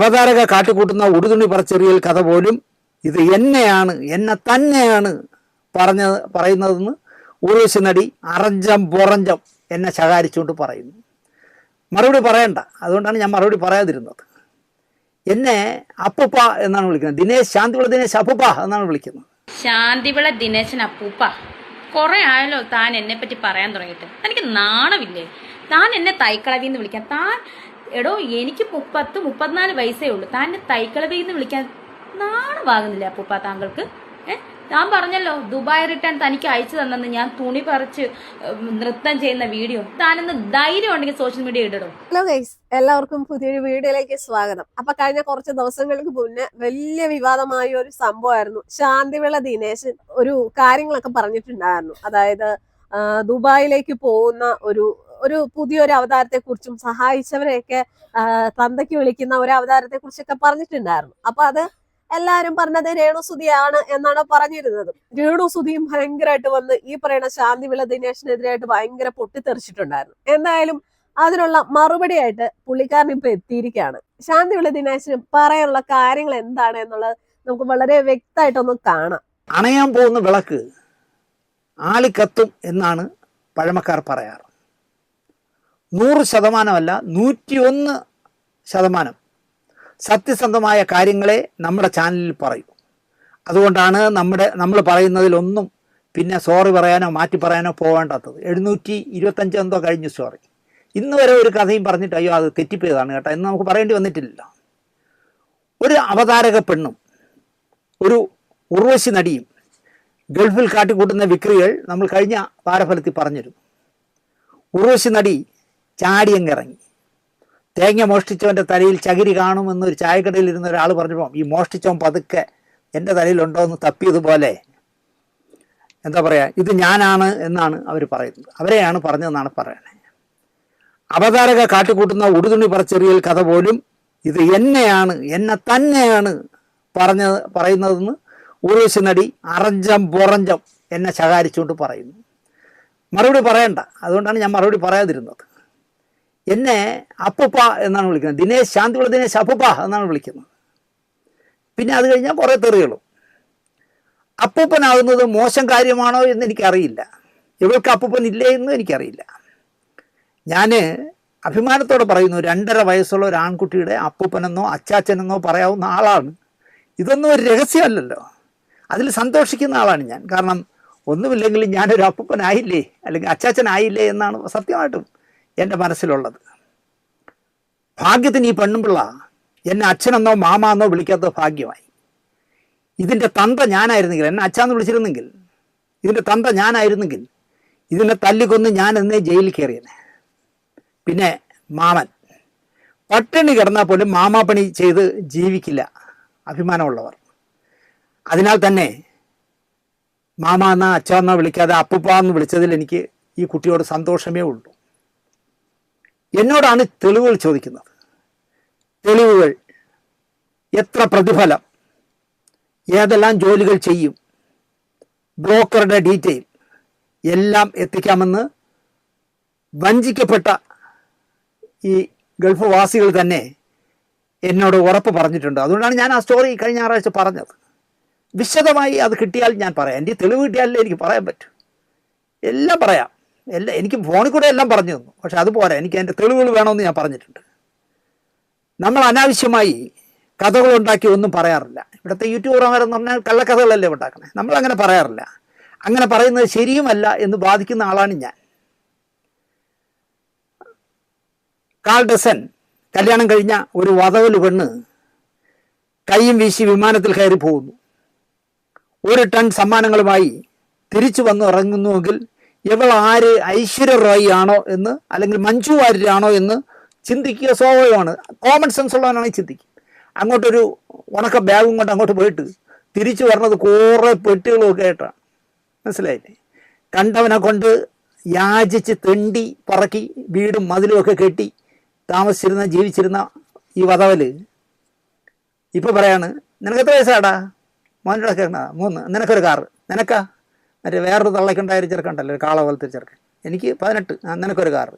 അവതാരക കാട്ടിക്കൂട്ടുന്ന ഉടുതുണി പറച്ചെറിയൽ കഥ പോലും ഇത് എന്നെയാണ് എന്നെ തന്നെയാണ് പറഞ്ഞ പറയുന്നതെന്ന് ഊർവശി നടി അറഞ്ചം പുറഞ്ചം എന്നെ ശകാരിച്ചുകൊണ്ട് പറയുന്നു. മറുപടി പറയണ്ട. അതുകൊണ്ടാണ് ഞാൻ മറുപടി പറയാതിരുന്നത്. എന്നെ അപ്പുപ്പ എന്നാണ് വിളിക്കുന്നത്. ദിനേശ് ശാന്തിവിള ദിനേശ് അപ്പുപ്പ എന്നാണ് വിളിക്കുന്നത്. ശാന്തിവിള ദിനേശൻ അപ്പൂപ്പ. കുറെ ആയല്ലോ താൻ എന്നെ പറ്റി പറയാൻ തുടങ്ങിയിട്ട്. എനിക്ക് നാണമില്ലേ? താൻ എന്നെ തൈക്കളവി എന്ന് വിളിക്കാൻ. താൻ എടോ എനിക്ക് മുപ്പത്ത് മുപ്പത്തിനാല് വയസ്സേ ഉള്ളൂ. താൻ തൈക്കളവെന്ന് വിളിക്കാൻ എന്ന് വാങ്ങുന്നില്ല അപ്പൂപ്പ താങ്കൾക്ക്? ഏഹ് ഞാൻ പറഞ്ഞല്ലോ ദുബായ് റിട്ടേൺ തനിക്ക് അയച്ചു തന്നെന്ന് ഞാൻ തുണി പറിച്ച് നൃത്തം ചെയ്യുന്ന വീഡിയോ. താനൊന്ന് ധൈര്യം ഉണ്ടെങ്കിൽ സോഷ്യൽ മീഡിയ ഇടടോ. ഹലോ ഗൈസ് എല്ലാവർക്കും പുതിയൊരു വീഡിയോയിലേക്ക് സ്വാഗതം. അപ്പൊ കഴിഞ്ഞ കുറച്ച് ദിവസങ്ങൾക്ക് മുന്നേ വലിയ വിവാദമായ ഒരു സംഭവമായിരുന്നു. ശാന്തിവിള ദിനേശൻ ഒരു കാര്യങ്ങളൊക്കെ പറഞ്ഞിട്ടുണ്ടായിരുന്നു. അതായത് ദുബായിലേക്ക് പോകുന്ന ഒരു ഒരു പുതിയൊരു അവതാരത്തെ കുറിച്ചും സഹായിച്ചവരെയൊക്കെ തന്തയ്ക്ക് വിളിക്കുന്ന ഒരു അവതാരത്തെ കുറിച്ചൊക്കെ പറഞ്ഞിട്ടുണ്ടായിരുന്നു. അപ്പൊ അത് എല്ലാരും പറഞ്ഞത് രേണുസുതിയാണ് എന്നാണ് പറഞ്ഞിരുന്നത്. രേണുസുതിയും ഭയങ്കരമായിട്ട് വന്ന് ഈ പറയുന്ന ശാന്തിവിള ദിനേശിനെതിരായിട്ട് ഭയങ്കര പൊട്ടിത്തെറിച്ചിട്ടുണ്ടായിരുന്നു. എന്തായാലും അതിനുള്ള മറുപടിയായിട്ട് പുള്ളിക്കാരൻ ഇപ്പൊ എത്തിയിരിക്കുകയാണ്. ശാന്തിവിള ദിനേശിന് പറയാനുള്ള കാര്യങ്ങൾ എന്താണ് എന്നുള്ളത് നമുക്ക് വളരെ വ്യക്തമായിട്ടൊന്ന് കാണാം. അണയാൻ പോകുന്ന വിളക്ക് ആളിക്കത്തും എന്നാണ് പഴമക്കാർ പറയാറ്. നൂറ് ശതമാനമല്ല നൂറ്റിയൊന്ന് ശതമാനം സത്യസന്ധമായ കാര്യങ്ങളെ നമ്മുടെ ചാനലിൽ പറയൂ. അതുകൊണ്ടാണ് നമ്മുടെ നമ്മൾ പറയുന്നതിലൊന്നും പിന്നെ സോറി പറയാനോ മാറ്റി പറയാനോ പോകേണ്ടാത്തത്. എഴുന്നൂറ്റി ഇരുപത്തഞ്ച് എന്തോ കഴിഞ്ഞു സോറി ഇന്ന് വരെ ഒരു കഥയും പറഞ്ഞിട്ട് അയ്യോ അത് തെറ്റിപ്പോയതാണ് കേട്ടോ എന്ന് നമുക്ക് പറയേണ്ടി വന്നിട്ടില്ല. ഒരു അവതാരക പെണ്ണും ഒരു ഉർവശി നടിയും ഗൾഫിൽ കാട്ടിക്കൂട്ടുന്ന വിക്രികൾ നമ്മൾ കഴിഞ്ഞ വാരഫലത്തിൽ പറഞ്ഞിരുന്നു. ഉർവശി നടി ചാടിയങ്ങിറങ്ങി തേങ്ങ മോഷ്ടിച്ചവന്റെ തലയിൽ ചകിരി കാണുമെന്ന് ഒരു ചായക്കടയിൽ ഇരുന്ന ഒരാൾ പറഞ്ഞപ്പോൾ ഈ മോഷ്ടിച്ചവൻ പതുക്കെ എന്റെ തലയിലുണ്ടോ എന്ന് തപ്പിയതുപോലെ. എന്താ പറയുക ഇത് ഞാനാണ് എന്നാണ് അവർ പറയുന്നത്. അവരെയാണ് പറഞ്ഞതെന്നാണ് പറയുന്നത്. അവതാരക കാട്ടിക്കൂട്ടുന്ന ഉടുതുണി പറച്ചെറിയൽ കഥ പോലും ഇത് എന്നെയാണ് എന്നെ തന്നെയാണ് പറഞ്ഞ പറയുന്നതെന്ന് ഊർവശി നടി അറഞ്ചം പുറഞ്ചം എന്നെ ശകാരിച്ചുകൊണ്ട് പറയുന്നു. മറുപടി പറയണ്ട. അതുകൊണ്ടാണ് ഞാൻ മറുപടി പറയാതിരുന്നത്. എന്നെ അപ്പുപ്പ എന്നാണ് വിളിക്കുന്നത്. ദിനേശ് ശാന്തിയുള്ള ദിനേശ് അപ്പുപ്പ എന്നാണ് വിളിക്കുന്നത്. പിന്നെ അത് കഴിഞ്ഞാൽ കുറേ തെറികളും. അപ്പൂപ്പനാകുന്നത് മോശം കാര്യമാണോ എന്ന് എനിക്കറിയില്ല. ഇവൾക്ക് അപ്പൂപ്പൻ ഇല്ലേ എന്നും എനിക്കറിയില്ല. ഞാൻ അഭിമാനത്തോടെ പറയുന്നു രണ്ടര വയസ്സുള്ള ഒരു ആൺകുട്ടിയുടെ അപ്പൂപ്പനെന്നോ അച്ചാച്ചനെന്നോ പറയാവുന്ന ആളാണ്. ഇതൊന്നും ഒരു രഹസ്യമല്ലല്ലോ. അതിൽ സന്തോഷിക്കുന്ന ആളാണ് ഞാൻ. കാരണം ഒന്നുമില്ലെങ്കിലും ഞാനൊരു അപ്പൂപ്പനായില്ലേ അല്ലെങ്കിൽ അച്ചാച്ചനായില്ലേ എന്നാണ് സത്യമായിട്ടും എന്റെ മനസ്സിലുള്ളത്. ഭാഗ്യത്തിന് ഈ പെണ്ണുമ്പിള്ള എന്നെ അച്ഛനെന്നോ മാമാന്നോ വിളിക്കാത്ത ഭാഗ്യമായി. ഇതിന്റെ തന്ത ഞാനായിരുന്നെങ്കിൽ എന്നെ അച്ഛാന്ന് വിളിച്ചിരുന്നെങ്കിൽ ഇതിന്റെ തന്ത ഞാനായിരുന്നെങ്കിൽ ഇതിനെ തല്ലിക്കൊന്ന് ഞാൻ എന്നേ ജയിലിൽ കയറിയനെ. പിന്നെ മാമൻ. പട്ടിണി കിടന്നാൽ പോലും മാമാപ്പണി ചെയ്ത് ജീവിക്കില്ല. അഭിമാനമുള്ളവർ. അതിനാൽ തന്നെ മാമ എന്നാ അച്ഛ എന്നോ വിളിക്കാതെ അപ്പുപ്പ എന്ന് വിളിച്ചതിൽ എനിക്ക് ഈ കുട്ടിയോട് സന്തോഷമേ ഉള്ളൂ. എന്നോടാണ് തെളിവുകൾ ചോദിക്കുന്നത്. തെളിവുകൾ എത്ര പ്രതിഫലം? ഏതെല്ലാം ജോലികൾ ചെയ്യും? ബ്രോക്കറുടെ ഡീറ്റെയിൽ എല്ലാം എത്തിക്കാമെന്ന് വഞ്ചിക്കപ്പെട്ട ഈ ഗൾഫ് വാസികൾ തന്നെ എന്നോട് ഉറപ്പ് പറഞ്ഞിട്ടുണ്ട്. അതുകൊണ്ടാണ് ഞാൻ ആ സ്റ്റോറി കഴിഞ്ഞ ഞായറാഴ്ച പറഞ്ഞത്. വിശദമായി അത് കിട്ടിയാൽ ഞാൻ പറയാം. എന്റെ തെളിവ് കിട്ടിയാലേ എനിക്ക് പറയാൻ പറ്റൂ. എല്ലാം പറയാം. എല്ലാം എനിക്ക് ഫോണിൽ കൂടെ എല്ലാം പറഞ്ഞു തന്നു. പക്ഷെ അതുപോലെ എനിക്ക് അതിന്റെ തെളിവുകൾ വേണമെന്ന് ഞാൻ പറഞ്ഞിട്ടുണ്ട്. നമ്മൾ അനാവശ്യമായി കഥകൾ ഉണ്ടാക്കി ഒന്നും പറയാറില്ല. ഇവിടുത്തെ യൂട്യൂബർമാരെന്ന് പറഞ്ഞാൽ കള്ളക്കഥകളല്ലേ ഉണ്ടാക്കണേ. നമ്മൾ അങ്ങനെ പറയാറില്ല. അങ്ങനെ പറയുന്നത് ശരിയുമല്ല എന്ന് ബാധിക്കുന്ന ആളാണ് ഞാൻ. കാൾ ഡസൻ കല്യാണം കഴിഞ്ഞ ഒരു വതവൽ പെണ്ണ് കൈയും വീശി വിമാനത്തിൽ കയറി പോകുന്നു. ഒരു ടൺ സമ്മാനങ്ങളുമായി തിരിച്ചു വന്ന് ഇറങ്ങുന്നുവെങ്കിൽ ഇവൾ ആര്? ഐശ്വര്യ റോയ് ആണോ എന്ന് അല്ലെങ്കിൽ മഞ്ജു വാര്യരാണോ എന്ന് ചിന്തിക്കുക സ്വാഭാവികമാണ്. കോമൺ സെൻസ് ഉള്ളവനാണെങ്കിൽ ചിന്തിക്കും. അങ്ങോട്ടൊരു ഉണക്ക ബാഗും കൊണ്ട് അങ്ങോട്ട് പോയിട്ട് തിരിച്ചു വരണത് കുറേ പെട്ടികളും ഒക്കെ ആയിട്ടാണ് മനസ്സിലായില്ലേ? കണ്ടവനെ കൊണ്ട് യാചിച്ച് തെണ്ടി പറക്കി വീടും മതിലും ഒക്കെ കെട്ടി താമസിച്ചിരുന്ന ജീവിച്ചിരുന്ന ഈ വധവൽ. ഇപ്പൊ പറയാണ് നിനക്ക് എത്ര വയസ്സാടാ? കേൾക്കണ മൂന്ന്. നിനക്കൊരു കാറ്. നിനക്കാ? മറ്റേ വേറൊരു തള്ളക്കുണ്ടായൊരു ചെറുക്കണ്ടല്ലോ ഒരു കാള പോലത്തെ ചെറുക്കൻ. എനിക്ക് പതിനെട്ട് നിനക്കൊരു കാറ്.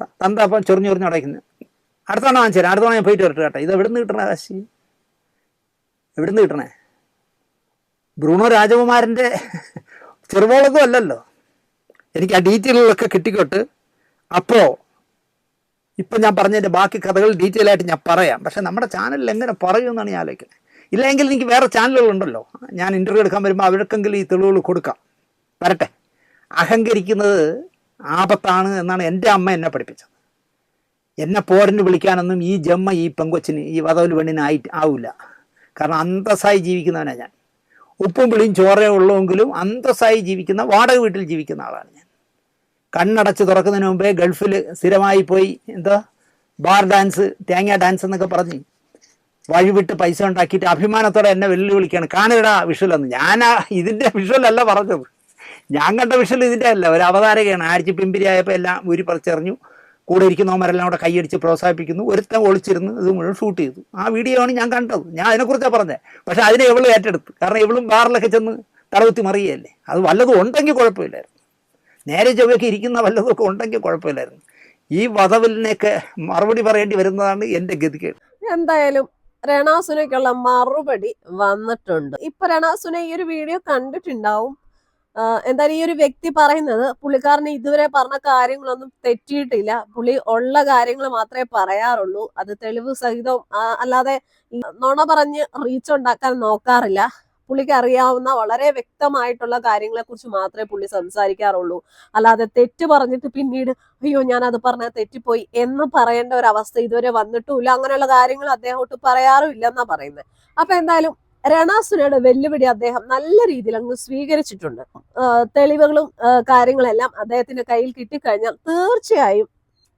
തന്ത അപ്പം ചൊറിഞ്ഞു ചൊറിഞ്ഞു അടയ്ക്കുന്നു അടുത്ത തവണ വാങ്ങിച്ചു തരാം അടുത്ത തവണ ഞാൻ പോയിട്ട് വരട്ടെ കേട്ടോ. ഇത് എവിടെ നിന്ന് കിട്ടണ കാശി എവിടെ നിന്ന് കിട്ടണേ? ബ്രൂണോ രാജകുമാരന്റെ ചെറുപോളൊന്നും അല്ലല്ലോ. എനിക്ക് ആ ഡീറ്റെയിലുകളൊക്കെ കിട്ടിക്കോട്ട്. അപ്പോൾ ഇപ്പം ഞാൻ പറഞ്ഞതിന്റെ ബാക്കി കഥകൾ ഡീറ്റെയിൽ ആയിട്ട് ഞാൻ പറയാം. പക്ഷെ നമ്മുടെ ചാനലിൽ എങ്ങനെ പറയുമെന്നാണ് ഞാൻ ആലോചിക്കുന്നത്. ഇല്ലെങ്കിൽ എനിക്ക് വേറെ ചാനലുകളുണ്ടല്ലോ. ഞാൻ ഇന്റർവ്യൂ എടുക്കാൻ വരുമ്പോൾ അവർക്കെങ്കിലും ഈ തെളിവുകൾ കൊടുക്കാം. വരട്ടെ. അഹങ്കരിക്കുന്നത് ആപത്താണ് എന്നാണ് എന്റെ അമ്മ എന്നെ പഠിപ്പിച്ചത്. എന്നെ പോരന് വിളിക്കാനൊന്നും ഈ ജമ്മ ഈ പെങ്കൊച്ചിന് ഈ വധവൽ പെണ്ണിന് ആയി ആവില്ല കാരണം അന്തസ്സായി ജീവിക്കുന്നവനാണ് ഞാൻ. ഉപ്പും പിളിയും ചോറേ ഉള്ളൂവെങ്കിലും അന്തസ്സായി ജീവിക്കുന്ന വാടക വീട്ടിൽ ജീവിക്കുന്ന ആളാണ് ഞാൻ. കണ്ണടച്ച് തുറക്കുന്നതിന് മുമ്പേ ഗൾഫിൽ സ്ഥിരമായി പോയി എന്താ ബാർ ഡാൻസ് തേങ്ങ ഡാൻസ് എന്നൊക്കെ പറഞ്ഞ് വഴിവിട്ട് പൈസ ഉണ്ടാക്കിയിട്ട് അഭിമാനത്തോടെ എന്നെ വെല്ലുവിളിക്കുകയാണ്. കാണുകടാ വിഷുവലെന്ന് ഞാൻ ഇതിന്റെ വിഷുവലല്ല പറഞ്ഞത്. ഞാൻ കണ്ട വിഷുവൽ ഇതിന്റെ അല്ല. ഒരു അവതാരകയാണ്. ആഴ്ച പിമ്പിരിയായപ്പോൾ എല്ലാം ഊരി പറിച്ചെറിഞ്ഞു. കൂടെ ഇരിക്കുന്നവന്മാരെല്ലാം കൂടെ കൈയടിച്ച് പ്രോത്സാഹിപ്പിക്കുന്നു. ഒരുത്തൻ ഒളിച്ചിരുന്ന് ഇത് മുഴുവൻ ഷൂട്ട് ചെയ്തു. ആ വീഡിയോ ആണ് ഞാൻ കണ്ടത്. ഞാൻ അതിനെക്കുറിച്ചാണ് പറഞ്ഞത്. പക്ഷേ അതിനെ ഇവൾ ഏറ്റെടുത്തു. കാരണം ഇവളും ബാറിലൊക്കെ ചെന്ന് തടവുത്തി മറിയല്ലേ അത് വല്ലതും ഉണ്ടെങ്കിൽ കുഴപ്പമില്ലായിരുന്നു. നേരെ ചൊവ്വയൊക്കെ ഇരിക്കുന്ന വല്ലതൊക്കെ ഉണ്ടെങ്കിൽ കുഴപ്പമില്ലായിരുന്നു. ഈ വധവലിനെയൊക്കെ മറുപടി പറയേണ്ടി വരുന്നതാണ് എന്റെ ഗതികേട്. എന്തായാലും രണാസുനയ്ക്കുള്ള മറുപടി വന്നിട്ടുണ്ട്. ഇപ്പൊ രണാസുന ഈ ഒരു വീഡിയോ കണ്ടിട്ടുണ്ടാവും. എന്തായാലും ഈ ഒരു വ്യക്തി പറയുന്നത് പുള്ളിക്കാരന് ഇതുവരെ പറഞ്ഞ കാര്യങ്ങളൊന്നും തെറ്റിയിട്ടില്ല. പുള്ളി ഉള്ള കാര്യങ്ങൾ മാത്രമേ പറയാറുള്ളൂ. അത് തെളിവ് സഹിതം അല്ലാതെ നുണ പറഞ്ഞ് റീച്ച് ഉണ്ടാക്കാൻ നോക്കാറില്ല. പുള്ളിക്ക് അറിയാവുന്ന വളരെ വ്യക്തമായിട്ടുള്ള കാര്യങ്ങളെ കുറിച്ച് മാത്രമേ പുള്ളി സംസാരിക്കാറുള്ളൂ. അല്ലാതെ തെറ്റ് പറഞ്ഞിട്ട് പിന്നീട് അയ്യോ ഞാൻ അത് പറഞ്ഞ തെറ്റിപ്പോയി എന്ന് പറയേണ്ട ഒരു അവസ്ഥ ഇതുവരെ വന്നിട്ടുമില്ല. അങ്ങനെയുള്ള കാര്യങ്ങൾ അദ്ദേഹം ഒട്ട് പറയാറുമില്ലെന്നാ പറയുന്നത് അപ്പൊ എന്തായാലും രണാസുരയുടെ വെല്ലുവിളി അദ്ദേഹം നല്ല രീതിയിൽ അങ്ങ് സ്വീകരിച്ചിട്ടുണ്ട്. തെളിവുകളും കാര്യങ്ങളെല്ലാം അദ്ദേഹത്തിന്റെ കയ്യിൽ കിട്ടിക്കഴിഞ്ഞാൽ തീർച്ചയായും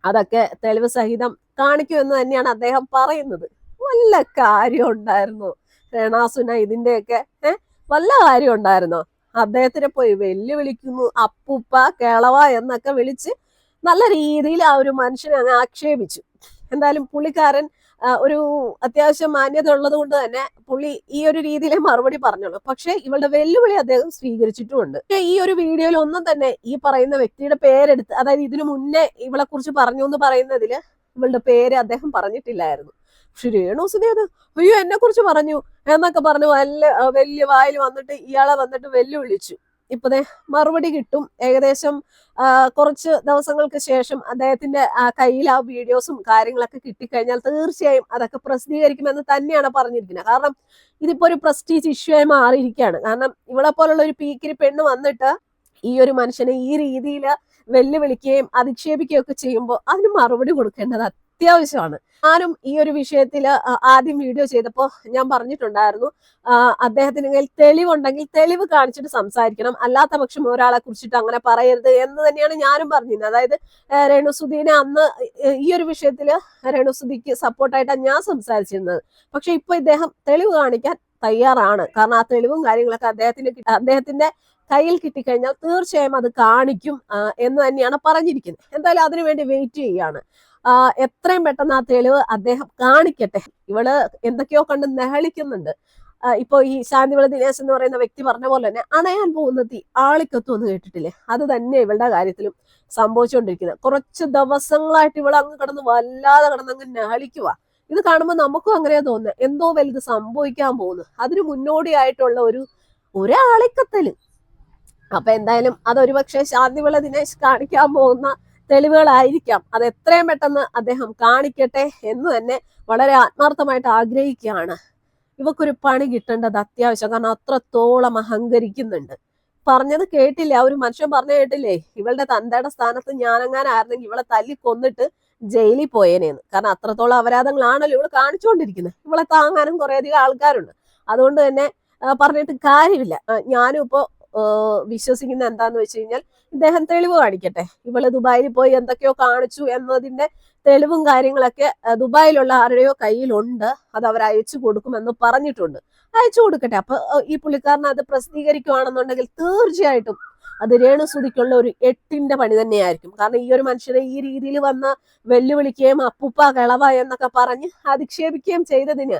അതൊക്കെ തെളിവ് സഹിതം കാണിക്കുമെന്ന് തന്നെയാണ് അദ്ദേഹം പറയുന്നത്. നല്ല കാര്യം ഉണ്ടായിരുന്നോ. രണാസുന ഇതിന്റെയൊക്കെ ഏഹ് വല്ല കാര്യം ഉണ്ടായിരുന്നോ? അദ്ദേഹത്തിനെ പോയി വെല്ലുവിളിക്കുന്നു അപ്പുപ്പ കേളവ എന്നൊക്കെ വിളിച്ച് നല്ല രീതിയിൽ ആ ഒരു മനുഷ്യനെ അങ്ങ് ആക്ഷേപിച്ചു. എന്തായാലും പുള്ളിക്കാരൻ ഒരു അത്യാവശ്യം മാന്യത ഉള്ളത് കൊണ്ട് തന്നെ പുള്ളി ഈ ഒരു രീതിയിലെ മറുപടി പറഞ്ഞോളൂ പക്ഷെ ഇവളുടെ വെല്ലുവിളി അദ്ദേഹം സ്വീകരിച്ചിട്ടുമുണ്ട്. ഈ ഒരു വീഡിയോയിൽ ഒന്നും തന്നെ ഈ പറയുന്ന വ്യക്തിയുടെ പേരെടുത്ത് അതായത് ഇതിനു മുന്നേ ഇവളെ കുറിച്ച് പറഞ്ഞു എന്ന് പറയുന്നതിൽ ഇവളുടെ പേര് അദ്ദേഹം പറഞ്ഞിട്ടില്ലായിരുന്നു. പക്ഷെ രേണു അത് അയ്യോ എന്നെ കുറിച്ച് പറഞ്ഞു എന്നൊക്കെ പറഞ്ഞു വല്ല വലിയ വായിൽ വന്നിട്ട് ഇയാളെ വന്നിട്ട് വെല്ലുവിളിച്ചു. ഇപ്പതേ മറുപടി കിട്ടും. ഏകദേശം കുറച്ച് ദിവസങ്ങൾക്ക് ശേഷം അദ്ദേഹത്തിന്റെ കയ്യിൽ ആ വീഡിയോസും കാര്യങ്ങളൊക്കെ കിട്ടിക്കഴിഞ്ഞാൽ തീർച്ചയായും അതൊക്കെ പ്രസിദ്ധീകരിക്കുമെന്ന് തന്നെയാണ് പറഞ്ഞിരിക്കുന്നത്. കാരണം ഇതിപ്പോ ഒരു പ്രസ്റ്റീജ് ഇഷ്യൂ ആയി മാറിയിരിക്കുകയാണ്. കാരണം ഇവളെ പോലുള്ള ഒരു പീക്കിരി പെണ്ണ് വന്നിട്ട് ഈ ഒരു മനുഷ്യനെ ഈ രീതിയിൽ വെല്ലുവിളിക്കുകയും അധിക്ഷേപിക്കുകയും ഒക്കെ ചെയ്യുമ്പോൾ അതിന് മറുപടി കൊടുക്കേണ്ടത് അത്യാവശ്യമാണ്. ഞാനും ഈ ഒരു വിഷയത്തിൽ ആദ്യം വീഡിയോ ചെയ്തപ്പോൾ ഞാൻ പറഞ്ഞിട്ടുണ്ടായിരുന്നു അദ്ദേഹത്തിന് തെളിവുണ്ടെങ്കിൽ തെളിവ് കാണിച്ചിട്ട് സംസാരിക്കണം. അല്ലാത്ത പക്ഷം ഒരാളെ കുറിച്ചിട്ട് അങ്ങനെ പറയരുത് എന്ന് തന്നെയാണ് ഞാനും പറഞ്ഞിരുന്നത്. അതായത് രേണുസുദീനെ അന്ന് ഈ ഒരു വിഷയത്തിൽ രേണുസുദിക്ക് സപ്പോർട്ടായിട്ടാണ് ഞാൻ സംസാരിച്ചിരുന്നത്. പക്ഷെ ഇപ്പൊ ഇദ്ദേഹം തെളിവ് കാണിക്കാൻ തയ്യാറാണ്. കാരണം ആ തെളിവും കാര്യങ്ങളൊക്കെ അദ്ദേഹത്തിന് അദ്ദേഹത്തിന്റെ കയ്യിൽ കിട്ടിക്കഴിഞ്ഞാൽ തീർച്ചയായും അത് കാണിക്കും എന്ന് തന്നെയാണ് പറഞ്ഞിരിക്കുന്നത്. എന്തായാലും അതിനുവേണ്ടി വെയിറ്റ് ചെയ്യാണ് എത്രയും പെട്ടെന്ന് ആ തെളിവ് അദ്ദേഹം കാണിക്കട്ടെ. ഇവൾ എന്തൊക്കെയോ കണ്ട് നെഹളിക്കുന്നുണ്ട്. ഇപ്പോ ഈ ശാന്തിവിള ദിനേശ് എന്ന് പറയുന്ന വ്യക്തി പറഞ്ഞ പോലെ തന്നെ അണയാൻ പോകുന്ന തീ ആളിക്കത്തു എന്ന് കേട്ടിട്ടില്ലേ? അത് തന്നെ ഇവളുടെ കാര്യത്തിലും സംഭവിച്ചുകൊണ്ടിരിക്കുന്നത്. കുറച്ച് ദിവസങ്ങളായിട്ട് ഇവൾ അങ്ങ് കിടന്ന് വല്ലാതെ കിടന്ന് അങ്ങ് നഹളിക്കുക ഇത് കാണുമ്പോൾ നമുക്കും അങ്ങനെയാ തോന്നുന്നത് എന്തോ വലുത് സംഭവിക്കാൻ പോകുന്നു. അതിന് മുന്നോടിയായിട്ടുള്ള ഒരു ഒരാളിക്കത്തൽ. അപ്പൊ എന്തായാലും അതൊരു പക്ഷേ ശാന്തിവിള ദിനേശ് കാണിക്കാൻ പോകുന്ന തെളിവുകളായിരിക്കാം. അത് എത്രയും പെട്ടെന്ന് അദ്ദേഹം കാണിക്കട്ടെ എന്ന് തന്നെ വളരെ ആത്മാർത്ഥമായിട്ട് ആഗ്രഹിക്കുകയാണ്. ഇവക്കൊരു പണി കിട്ടേണ്ടത് അത്യാവശ്യം. കാരണം അത്രത്തോളം അഹങ്കരിക്കുന്നുണ്ട്. പറഞ്ഞത് കേട്ടില്ല? ഒരു മനുഷ്യൻ പറഞ്ഞു കേട്ടില്ലേ? ഇവളുടെ തന്തയുടെ സ്ഥാനത്ത് ഞാനങ്ങാനായിരുന്നെങ്കിൽ ഇവളെ തല്ലി കൊന്നിട്ട് ജയിലിൽ പോയേനേന്ന്. കാരണം അത്രത്തോളം അപരാധങ്ങളാണല്ലോ ഇവൾ കാണിച്ചുകൊണ്ടിരിക്കുന്നത് ഇവളെ താങ്ങാനും കുറേയധികം ആൾക്കാരുണ്ട്. അതുകൊണ്ട് തന്നെ പറഞ്ഞിട്ട് കാര്യമില്ല. ഞാനും ഇപ്പോ ആ, വിശ്വസിക്കുന്ന എന്താന്ന് വെച്ച് കഴിഞ്ഞാൽ ഇദ്ദേഹം തെളിവ് കാണിക്കട്ടെ. ഇവൾ ദുബായിൽ പോയി എന്തൊക്കെയോ കാണിച്ചു എന്നതിന്റെ തെളിവും കാര്യങ്ങളൊക്കെ ദുബായിലുള്ള ആരുടെയോ കയ്യിലുണ്ട്. അത് അവർ അയച്ചു കൊടുക്കുമെന്ന് പറഞ്ഞിട്ടുണ്ട്. അയച്ചു കൊടുക്കട്ടെ. അപ്പൊ ഈ പുള്ളിക്കാരൻ അത് പ്രസിദ്ധീകരിക്കുകയാണെന്നുണ്ടെങ്കിൽ തീർച്ചയായിട്ടും അത് രേണുസുതിക്കുള്ള ഒരു എട്ടിന്റെ പണി തന്നെയായിരിക്കും. കാരണം ഈ ഒരു മനുഷ്യനെ ഈ രീതിയിൽ വന്ന് വെല്ലുവിളിക്കുകയും അപ്പുപ്പ കളവ എന്നൊക്കെ പറഞ്ഞ് അധിക്ഷേപിക്കുകയും ചെയ്തതിന്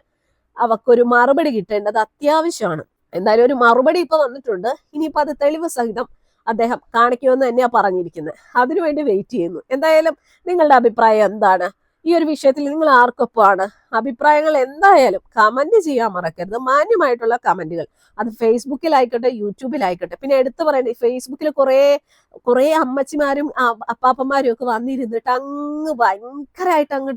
അവക്കൊരു മറുപടി കിട്ടേണ്ടത് അത്യാവശ്യമാണ്. എന്തായാലും ഒരു മറുപടി ഇപ്പൊ വന്നിട്ടുണ്ട്. ഇനിയിപ്പോ അത് തെളിവ് സഹിതം അദ്ദേഹം കാണിക്കുമെന്ന് തന്നെയാ പറഞ്ഞിരിക്കുന്നത് അതിനുവേണ്ടി വെയിറ്റ് ചെയ്യുന്നു. എന്തായാലും നിങ്ങളുടെ അഭിപ്രായം എന്താണ്? ഈ ഒരു വിഷയത്തിൽ നിങ്ങൾ ആർക്കൊപ്പമാണ്? അഭിപ്രായങ്ങൾ എന്തായാലും കമന്റ് ചെയ്യാൻ മറക്കരുത്. മാന്യമായിട്ടുള്ള കമന്റുകൾ അത് ഫേസ്ബുക്കിലായിക്കോട്ടെ യൂട്യൂബിലായിക്കോട്ടെ. പിന്നെ എടുത്തു പറയണ്ടേ ഫേസ്ബുക്കിൽ കുറേ കുറേ അമ്മച്ചിമാരും അപ്പാപ്പന്മാരും ഒക്കെ വന്നിരുന്നിട്ട് അങ്ങ് ഭയങ്കരമായിട്ട് അങ്ങ്